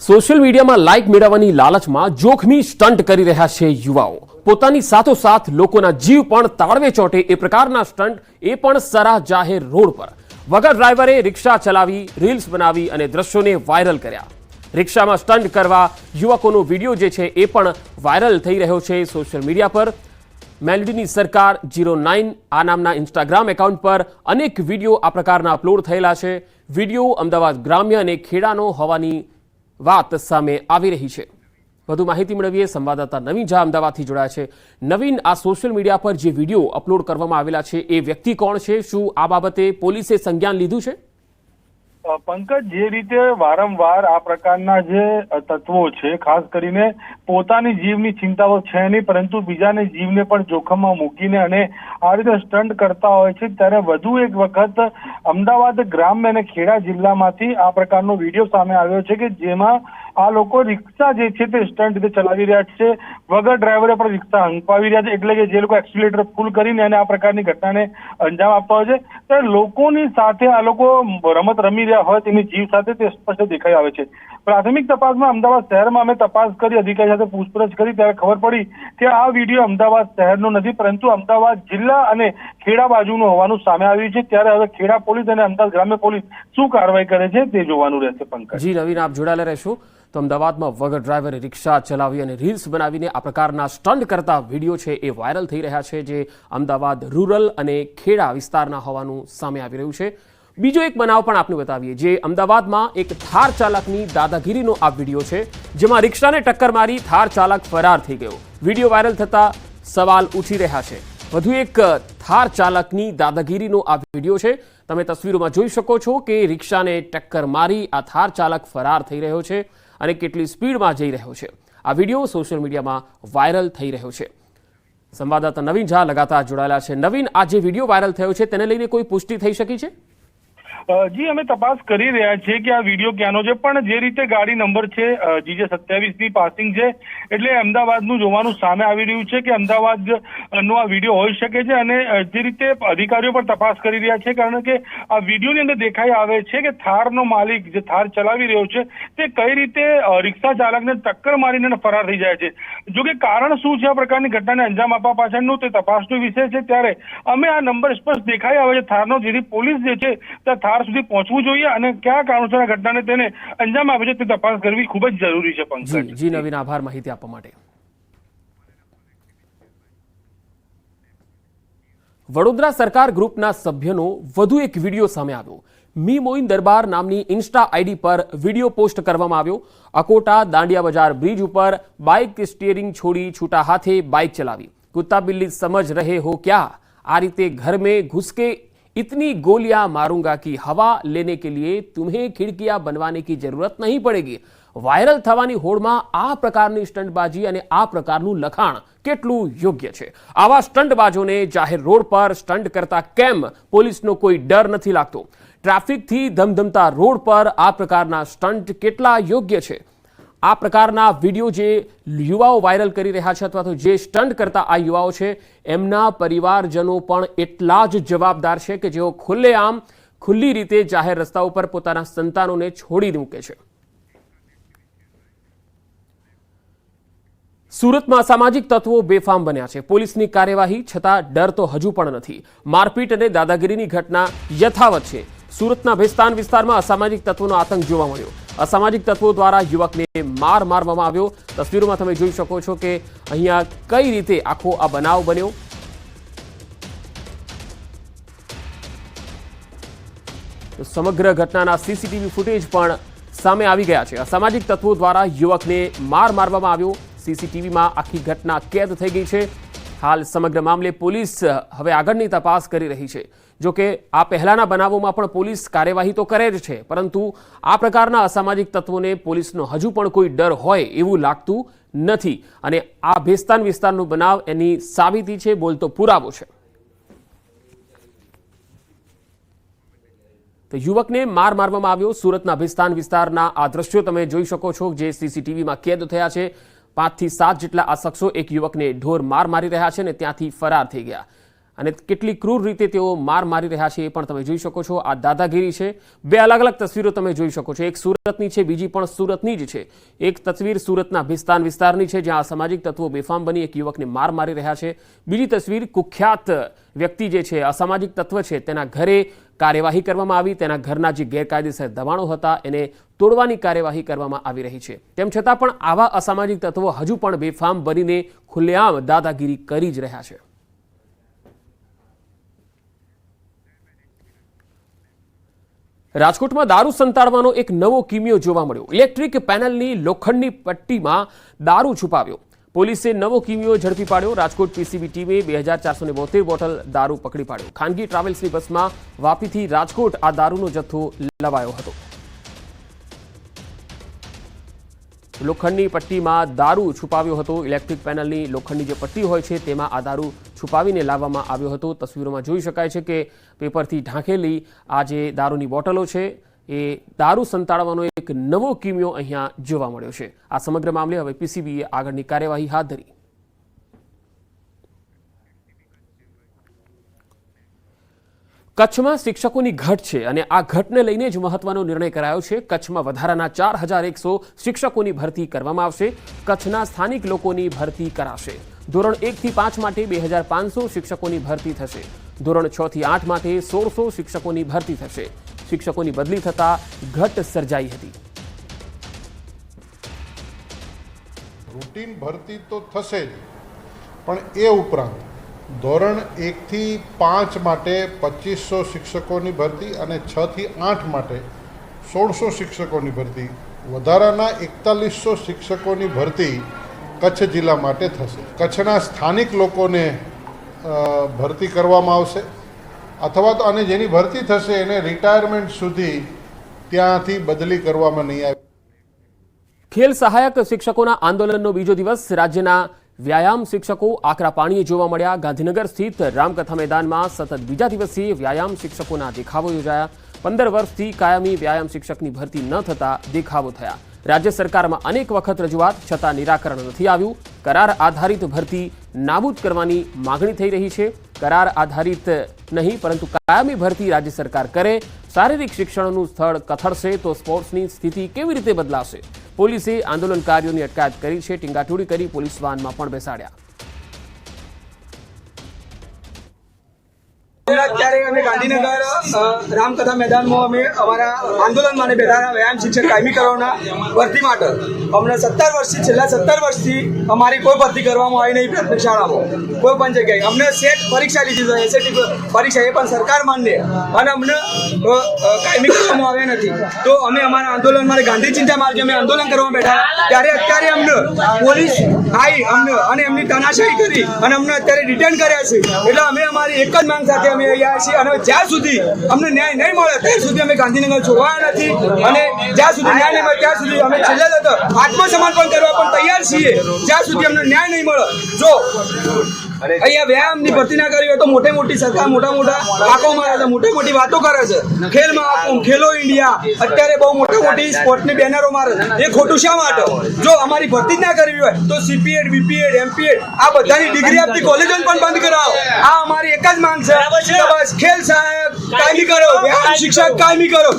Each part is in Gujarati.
સોશિયલ મીડિયામાં લાઇક મેળવવાની લાલચમાં જોખમી સ્ટન્ટ કરી રહ્યા છે યુવાઓ. પોતાની સાથોસાથ લોકોના જીવ પણ તાળવે ચોટે એ પ્રકારના સ્ટન્ટ એ પણ સરા જાહેર રોડ પર. વગર ડ્રાઈવરે રિક્ષા ચલાવી, રીલ્સ બનાવી અને દ્રશ્યોને વાયરલ કર્યા. રિક્ષામાં સ્ટન્ટ કરવા યુવકોનો વીડિયો જે છે એ પણ વાયરલ થઈ રહ્યો છે સોશિયલ મીડિયા પર. મેલડીની સરકાર જીરો નાઇન, આ નામના ઇન્સ્ટાગ્રામ એકાઉન્ટ પર અનેક વીડિયો આ પ્રકારના અપલોડ થયેલા છે. વીડિયો અમદાવાદ ગ્રામ્ય અને ખેડાનો હોવાની વાત સામે આવી રહી છે. વધુ માહિતી મેળવીએ સંવાદદાતા નવીન ઝા અમદાવાદથી જોડાયા છે. નવીન, આ સોશિયલ મીડિયા પર જે વીડિયો અપલોડ કરવામાં આવેલા છે, એ વ્યક્તિ કોણ છે? શું આ બાબતે પોલીસે સંજ્ઞાન લીધું છે? પંકજ, જે રીતે વારંવાર આ પ્રકારના જે તત્વો છે, ખાસ કરીને પોતાની જીવની ચિંતાઓ છે નહીં, પરંતુ બીજાને જીવને પણ જોખમમાં મૂકીને અને આ રીતે સ્ટન્ટ કરતા હોય છે, ત્યારે વધુ એક વખત અમદાવાદ ગ્રામ્ય અને ખેડા જિલ્લામાંથી આ પ્રકારનો વીડિયો સામે આવ્યો છે કે જેમાં આ લોકો રિક્ષા જે છે તે સ્ટન્ટ રીતે ચલાવી રહ્યા છે, વગર ડ્રાઈવરે પણ રિક્ષા હંકાવી રહ્યા છે, એટલે કે જે લોકો એક્સિલેટર ફૂલ કરીને અને આ પ્રકારની ઘટનાને અંજામ આપતા હોય છે ત્યારે લોકોની સાથે આ લોકો રમત રમી રહ્યા હોય તેની જીવ સાથે તે સ્પષ્ટ દેખાઈ આવે છે. પ્રાથમિક તપાસમાં અમદાવાદ શહેરમાં અમે તપાસ કરી, અધિકારી સાથે પૂછપરછ કરી, ત્યારે ખબર પડી કે આ વીડિયો અમદાવાદ શહેરનો નથી, પરંતુ અમદાવાદ જિલ્લા અને ખેડા બાજુનું હોવાનું સામે આવ્યું છે. ત્યારે હવે ખેડા પોલીસ અને અમદાવાદ ગ્રામ્ય પોલીસ શું કાર્યવાહી કરે છે તે જોવાનું રહેશે પંકજ. જી, નવીન, આપ જોડાયેલા રહેશો. તો અમદાવાદમાં વગર ડ્રાઈવરે રિક્ષા ચલાવી અને રીલ્સ બનાવીને આ પ્રકારના સ્ટન્ટ કરતા વીડિયો છે એ વાયરલ થઈ રહ્યા છે, જે અમદાવાદ રૂરલ અને ખેડા વિસ્તારના હોવાનું સામે આવી રહ્યું છે. બીજો એક બનાવ પણ આપને બતાવીએ, જે અમદાવાદમાં એક થાર ચાલકની દાદાગીરીનો આ વીડિયો છે, જેમાં રિક્ષાને ટક્કર મારી થાર ચાલક ફરાર થઈ ગયો. વીડિયો વાયરલ થતા સવાલ ઉઠી રહ્યા છે. વધુ એક થાર ચાલકની દાદાગીરીનો આ વીડિયો છે. તમે તસવીરોમાં જોઈ શકો છો કે રિક્ષાને ટક્કર મારી આ થાર ચાલક ફરાર થઈ રહ્યો છે અને કેટલી સ્પીડમાં જઈ રહ્યો છે. આ વીડિયો સોશિયલ મીડિયામાં વાયરલ થઈ રહ્યો છે. સંવાદદાતા નવીન ઝા લગાતાર જોડાયેલા છે. નવીન, આ જે વીડિયો વાયરલ થયો છે, તેને લઈને કોઈ પુષ્ટિ થઈ શકી છે? જી, અમે તપાસ કરી રહ્યા છીએ કે આ વીડિયો ક્યાંનો છે, પણ જે રીતે ગાડી નંબર છે જીજે સત્યાવીસની પાસિંગ છે, એટલે અમદાવાદનું જોવાનું સામે આવી રહ્યું છે કે અમદાવાદ નો આ વીડિયો હોઈ શકે છે અને જે રીતે અધિકારીઓ પણ તપાસ કરી રહ્યા છે, કારણ કે આ વિડીયોની અંદર દેખાઈ આવે છે કે થારનો માલિક જે થાર ચલાવી રહ્યો છે, તે કઈ રીતે રિક્ષા ચાલકને ટક્કર મારીને ફરાર થઈ જાય છે. જો કે કારણ શું છે આ પ્રકારની ઘટનાને અંજામ આપવા પાછળનું, તે તપાસનો વિષય છે, ત્યારે અમે આ નંબર સ્પષ્ટ દેખાઈ આવે છે થારનો, જેથી પોલીસ જે છે તે થાર કાર સુધી પહોંચવું જોઈએ અને કયા કારણોસર આ ઘટનાને તેને અંજામ આપે છે તે તપાસ કરવી ખૂબ જ જરૂરી છે, પંકજ. જી નવીન આભાર માહિતી આપવા માટે. વડોદરા સરકાર ગ્રુપના સભ્યનો વધુ એક વીડિયો સામે આવ્યો. મી મોઇન દરબાર નામની ઇન્સ્ટા આઈડી પર વીડિયો પોસ્ટ કરવામાં આવ્યો. અકોટા, દાંડિયા બજાર બ્રિજ ઉપર બાઇક સ્ટીયરિંગ છોડી છૂટા હાથે બાઇક ચલાવી. કુત્તા બિલ્લી સમજ રહે હો ક્યા? આ રીતે ઘર મેં ઘુસકે इतनी गोलियां मारूंगा कि हवा लेने के लिए तुम्हें खिड़कियां बनवाने की जरूरत नहीं पड़ेगी વાયરલ થવાની હોડમાં આ પ્રકારની સ્ટંટબાજી અને આ પ્રકારનું લખાણ કેટલું યોગ્ય છે આવા સ્ટંટબાજોને જાહેર રોડ પર સ્ટંટ કરતા કેમ પોલીસનો કોઈ ડર નથી લાગતો ટ્રાફિકથી ધમધમતા રોડ પર આ પ્રકારના સ્ટંટ કેટલા યોગ્ય છે આ પ્રકારના વીડિયો જે યુવાઓ વાયરલ કરી રહ્યા છે અથવા તો જે સ્ટન્ટ કરતા આ યુવાઓ છે, એમના પરિવારજનો પણ એટલા જ જવાબદાર છે કે જેઓ ખુલ્લેઆમ, ખુલ્લી રીતે જાહેર રસ્તા ઉપર પોતાના સંતાનોને છોડી મૂકે છે. સુરતમાં સામાજિક તત્વો બેફામ બન્યા છે. પોલીસની કાર્યવાહી છતાં ડર તો હજુ પણ નથી. મારપીટ અને દાદાગીરીની ઘટના યથાવત છે. સુરતના ભેસ્તાન વિસ્તારમાં અસામાજિક તત્વોનો આતંક જોવા મળ્યો. અસામાજિક તત્વો દ્વારા યુવકને માર મારવામાં આવ્યો. તસવીરોમાં તમે જોઈ શકો છો કે અહીંયા કઈ રીતે આખો આ બનાવ બન્યો. સમગ્ર ઘટનાના સીસીટીવી ફૂટેજ પણ સામે આવી ગયા છે. અસામાજિક તત્વો દ્વારા યુવકને માર મારવામાં આવ્યો. સીસીટીવીમાં આખી ઘટના કેદ થઈ ગઈ છે. હાલ સમગ્ર મામલે પોલીસ હવે આગળની તપાસ કરી રહી છે. જો કે આ પહેલાના બનાવોમાં પણ પોલીસ કાર્યવાહી તો કરે જ છે, પરંતુ આ પ્રકારના અસામાજિક તત્વોને પોલીસનો હજુ પણ કોઈ ડર હોય એવું લાગતું નથી. અને આ ભેસ્તાન વિસ્તારનો બનાવ એની સાબિતી છે બોલતો પુરાવો છે. તો યુવકને માર મારવામાં આવ્યો સુરતના ભેસ્તાન વિસ્તારના આ દ્રશ્યો તમે જોઈ શકો છો, જે સીસીટીવીમાં કેદ થયા છે. પાંચથી સાત જેટલા આ શખ્સો એક યુવકને ઢોર માર મારી રહ્યા છે અને ત્યાંથી ફરાર થઈ ગયા. અને કેટલી ક્રૂર રીતે તેઓ માર મારી રહ્યા છે એ પણ તમે જોઈ શકો છો. આ દાદાગીરી છે. બે અલગ અલગ તસવીરો તમે જોઈ શકો છો. એક સુરતની છે, બીજી પણ સુરતની જ છે. એક તસવીર સુરતના ભિસ્તાન વિસ્તારની છે, જ્યાં અસામાજિક તત્વો બેફામ બની એક યુવકને માર મારી રહ્યા છે. બીજી તસવીર કુખ્યાત વ્યક્તિ જે છે, અસામાજિક તત્વ છે, તેના ઘરે કાર્યવાહી કરવામાં આવી. તેના ઘરના જે ગેરકાયદેસર દબાણો હતા, એને તોડવાની કાર્યવાહી કરવામાં આવી રહી છે. તેમ છતાં પણ આવા અસામાજિક તત્વો હજુ પણ બેફામ બનીને ખુલ્લેઆમ દાદાગીરી કરી જ રહ્યા છે. રાજકોટમાં દારૂ સંતાડવાનો એક નવો કિમિયો જોવા મળ્યો. ઇલેક્ટ્રિક પેનલની લોખંડની પટ્ટીમાં દારૂ છુપાવ્યો. પોલીસે નવો કિમિયો ઝડપી પાડ્યો. રાજકોટ પીસીબી ટીમે બે હજાર ચારસો બોતેર બોટલ દારૂ પકડી પાડ્યો. ખાનગી ટ્રાવેલ્સની બસમાં વાપીથી રાજકોટ આ દારૂનો જથ્થો લવાયો હતો. લોખંડની પટ્ટીમાં દારૂ છુપાવ્યો હતો. ઇલેક્ટ્રિક પેનલની લોખંડની જે પટ્ટી હોય છે તેમાં આ દારૂ છુપાવીને લાવવામાં આવ્યો હતો. તસવીરોમાં જોઈ શકાય છે કે પેપરથી ઢાંકેલી આ જે દારૂની બોટલો છે, એ દારૂ સંતાડવાનો એક નવો કિમિયો અહીંયા જોવા મળ્યો છે. આ સમગ્ર મામલે હવે પીસીબીએ આગળની કાર્યવાહી હાથ ધરી. કચ્છમાં શિક્ષકોની ઘટ છે અને આ ઘટને લઈને જ મહત્વનો નિર્ણય કરાયો છે. કચ્છમાં વધારાના ચાર હજાર એકસો શિક્ષકોની ભરતી કરવામાં આવશે. કચ્છના સ્થાનિક લોકોની ભરતી કરાશે. ધોરણ એકથી પાંચ માટે બે હજાર પાંચસો શિક્ષકોની ભરતી થશે. ધોરણ છ થી આઠ માટે સોળસો શિક્ષકોની ભરતી થશે. શિક્ષકોની બદલી થતા ઘટ સર્જાઈ હતી. રૂટીન ભરતી તો થશે જ, પણ એ ઉપરાંત ધોરણ એકથી પાંચ માટે પચીસો શિક્ષકોની ભરતી અને છથી આઠ માટે સોળસો શિક્ષકોની ભરતી. વધારાના એકતાલીસો શિક્ષકોની ભરતી કચ્છ જિલ્લા માટે થશે. કચ્છના સ્થાનિક લોકોને ભરતી કરવામાં આવશે. અથવા તો અને જેની ભરતી થશે એને રિટાયરમેન્ટ સુધી ત્યાંથી બદલી કરવામાં નહીં આવે. ખેલ સહાયક શિક્ષકોના આંદોલનનો બીજો દિવસ રાજ્યના વ્યાયામ શિક્ષકો આકરા પાણીએ જોવા મળ્યા. ગાંધીનગર સ્થિત રામકથા મેદાનમાં સતત બીજા દિવસે વ્યાયામ શિક્ષકોના દેખાવો યોજાયા. પંદર વર્ષથી કાયમી વ્યાયામ શિક્ષકની ભરતી ન થતા દેખાવો થયા. રાજ્ય સરકારમાં અનેક વખત રજૂઆત, છતાં નિરાકરણ નથી આવ્યું. કરાર આધારિત ભરતી નાબૂદ કરવાની માગણી થઈ રહી છે. કરાર આધારિત નહીં, પરંતુ કાયમી ભરતી રાજ્ય સરકાર કરે. શારીરિક શિક્ષણનું સ્થળ કથળશે તો સ્પોર્ટ્સની સ્થિતિ કેવી રીતે બદલાશે? પોલીસે આંદોલનકારીઓની અટકાયત કરી છે. ટીંગાટોળી કરી પોલીસ વાનમાં પણ બેસાડ્યા. અત્યારે અમે ગાંધીનગર રામકથા મેદાનમાં અમે અમારા આંદોલન માટે બેઠા વ્યાયામ શિક્ષક કાયમી કરવાના ભરતી માટે. અમને સત્તર વર્ષથી, છેલ્લા સત્તર વર્ષથી અમારી કોઈ ભરતી કરવામાં આવી નહીં પ્રાથમિક શાળામાં. કોઈ પણ જગ્યાએ. અમને સેટ પરીક્ષા લીધી છે એસએટી પરીક્ષા એ પણ સરકાર માન્ય. અને અમને કાયમી કરવામાં આવ્યા નથી. તો અમે અમારા આંદોલન માટે ગાંધી ચિંતા માર્ગે અમે આંદોલન કરવા બેઠા. ત્યારે અત્યારે અમને પોલીસ આવી અમને અને એમની તનાશાહી કરી અને અમને અત્યારે રિટર્ન કર્યા છે. એટલે અમે અમારી એક જ માંગ સાથે અમે અહીંયા છીએ અને જ્યાં સુધી અમને ન્યાય નહીં મળે, ત્યાં સુધી અમે ગાંધીનગર છોડવાના નથી. અને જ્યાં સુધી ન્યાય નહીં મળે, ત્યાં સુધી અમે છેલ્લે આત્મસમર્પણ કરવા પણ તૈયાર છીએ. જ્યાં સુધી અમને ન્યાય નહીં મળે. જો અહીંયા વ્યાયામની ભરતી ના કરી હોય તો મોટી મોટી સરકાર મોટા મોટા આંખો મારે છે મોટી મોટી વાતો કરે છે. ખેલ મહાકુંભ ખેલો ઇન્ડિયા. અત્યારે બહુ મોટી મોટી સ્પોર્ટની બેનરો મારે છે. એ ખોટું શા માટે? જો અમારી ભરતી જ ના કરવી હોય તો સીપીએડ બીપીએડ એમપીએડ આ બધાની ડિગ્રી આપતી કોલેજો પણ બંધ કરાવો. આ અમારી એક જ માંગ છે. બસ ખેલ સહાયક કાયમી કરો. વ્યાયામ શિક્ષક કાયમી કરો.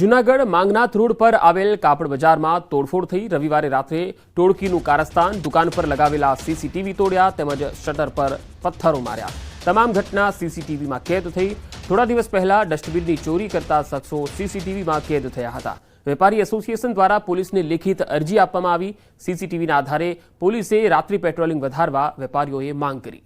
જુનાગઢ માંગનાથ રોડ પર આવેલ કાપડ બજારમાં તોડફોડ થઈ રવિવારે રાત્રે ટોળકીનું કારસ્તાન દુકાન પર લગાવેલા સીસીટીવી તોડ્યા તેમજ શટર પર પથ્થરો માર્યા. તમામ ઘટના સીસીટીવીમાં કેદ થઈ. થોડા દિવસ પહેલા ડસ્ટબિનની ચોરી કરતા શખ્સો સીસીટીવીમાં કેદ થયા હતા. વેપારી એસોસિએશન દ્વારા પોલીસને લેખિત અરજી આપવામાં આવી. સીસીટીવીના આધારે પોલીસે રાત્રિ પેટ્રોલિંગ વધારવા વેપારીઓએ માંગ કરી.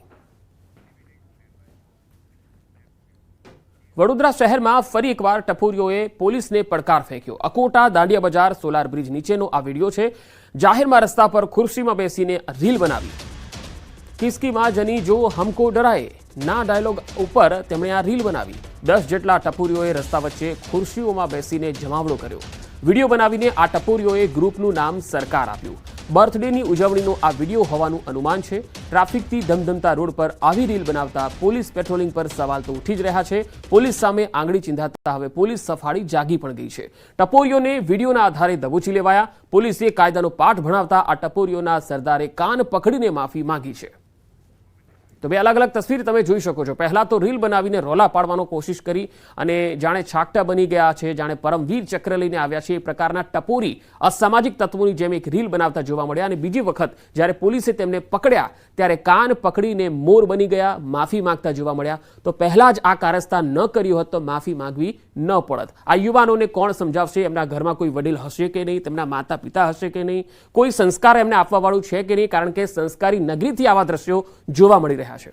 વડોદરા શહેરમાં ફરી એકવાર ટપોરીઓએ પોલીસને પડકાર ફેંક્યો. અકોટા દાંડિયા બજાર સોલાર બ્રિજ નીચેનો આ વીડિયો છે. જાહેરમાં રસ્તા પર ખુરશીમાં બેસીને રીલ બનાવી. કિસ્કીમાં જની જો હમકો ડરાય, ના ડાયલોગ ઉપર તેમણે આ રીલ બનાવી. દસ જેટલા ટપોરીઓએ રસ્તા વચ્ચે ખુરશીઓમાં બેસીને જમાવડો કર્યો. વીડિયો બનાવીને આ ટપોરીઓએ ગ્રુપનું નામ સરકાર આપ્યું. બર્થડેની ઉજવણીનો આ વીડિયો હોવાનું અનુમાન છે. ટ્રાફિકથી ધમધમતા રોડ પર આવી રીલ બનાવતા પોલીસ પેટ્રોલિંગ પર સવાલ તો ઉઠી જ રહ્યા છે. પોલીસ સામે આંગળી ચિંધાતા હવે પોલીસ સફાળી જાગી પણ ગઈ છે. ટપોરીઓને વિડીયોના આધારે દબોચી લેવાયા. પોલીસે કાયદાનો પાઠ ભણાવતા આ ટપોરીઓના સરદારે કાન પકડીને માફી માંગી છે. તો બે અલગ અલગ તસવીર તમે જોઈ શકો છો. પહેલાં તો રીલ બનાવીને રોલા પાડવાનો કોશિશ કરી અને જાણે છાકટા બની ગયા છે, જાણે પરમવીર ચક્ર લઈને આવ્યા છે. એ પ્રકારના ટપોરી અસામાજિક તત્વોની જેમ એક રીલ બનાવતા જોવા મળ્યા અને બીજી વખત જ્યારે પોલીસે તેમને પકડ્યા, ત્યારે કાન પકડીને મોર બની ગયા, માફી માંગતા જોવા મળ્યા. તો પહેલાં જ આ કારસ્તા ન કર્યું હોત તો માફી માંગવી ન પડત. આ યુવાનોને કોણ સમજાવશે? એમના ઘરમાં કોઈ વડીલ હશે કે નહીં? તેમના માતા પિતા હશે કે નહીં? કોઈ સંસ્કાર એમને આપવાવાળું છે કે નહીં? કારણ કે સંસ્કારી નગરીથી આવા દ્રશ્યો જોવા મળી રહ્યા છે.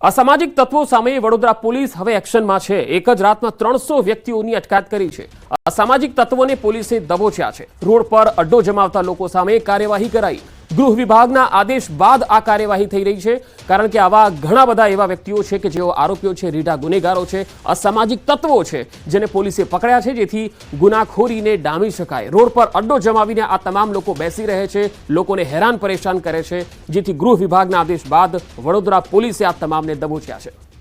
અસામાજિક તત્વો સામે વડોદરા પોલીસ હવે એક્શનમાં છે. એક જ રાતમાં ત્રણસો વ્યક્તિઓની અટકાયત કરી છે. અસામાજિક તત્વોને પોલીસે દબોચ્યા છે. રોડ પર અડ્ડો જમાવતા લોકો સામે કાર્યવાહી કરાઈ. ગૃહ વિભાગના આદેશ બાદ આ કાર્યવાહી થઈ રહી છે. કારણ કે આવા ઘણા બધા એવા વ્યક્તિઓ છે કે જેઓ આરોપીઓ છે, રીઢા ગુનેગારો છે, અસામાજિક તત્વો છે, જેને પોલીસે પકડ્યા છે, જેથી ગુનાખોરીને ડામી શકાય. રોડ પર અડ્ડો જમાવીને આ તમામ લોકો બેસી રહે છે, લોકોને હેરાન પરેશાન કરે છે, જેથી ગૃહ વિભાગના આદેશ બાદ વડોદરા પોલીસે આ તમામને દબોચ્યા છે.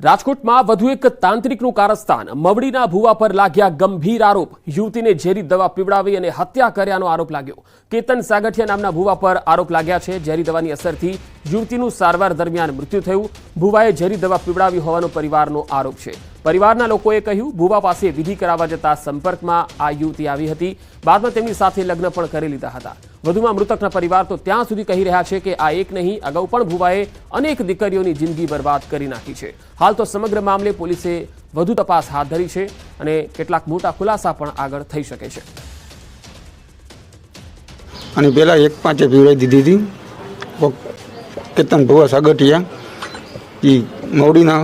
રાજકોટમાં વધુ એક તાંત્રિકનું કારસ્તાન. મવડીના ભુવા પર લાગ્યા ગંભીર આરોપ. યુવતીને ઝેરી દવા પીવડાવી અને હત્યા કર્યાનો આરોપ લાગ્યો. કેતન સાગઠિયા નામના ભુવા પર આરોપ લાગ્યા છે. ઝેરી દવાની અસરથી યુવતીનું સારવાર દરમિયાન મૃત્યુ થયું. ભુવાએ ઝેરી દવા પીવડાવી હોવાનો પરિવારનો આરોપ છે. પરિવારના લોકોએ કહ્યું, ભુવા પાસે વિધિ કરાવવા જતા સંપર્કમાં આ યુવતી આવી હતી. બાદમાં તેમની સાથે લગ્ન પણ કરી લીધા હતા. વધુમાં મૃતકના પરિવાર તો ત્યાં સુધી કહી રહ્યા છે કે આ એક નહીં, અગાઉ પણ ભુવાએ અનેક દીકરીઓની જિંદગી બરબાદ કરી નાખી છે. હાલ તો સમગ્ર મામલે પોલીસે વધુ તપાસ હાથ ધરી છે અને કેટલાક મોટા ખુલાસા પણ આગળ થઈ શકે છે. અને પહેલાં એક પાંચે પીવડાવી દીધી હતી. કેતન ભુવા સાગઠિયા એ મવડીના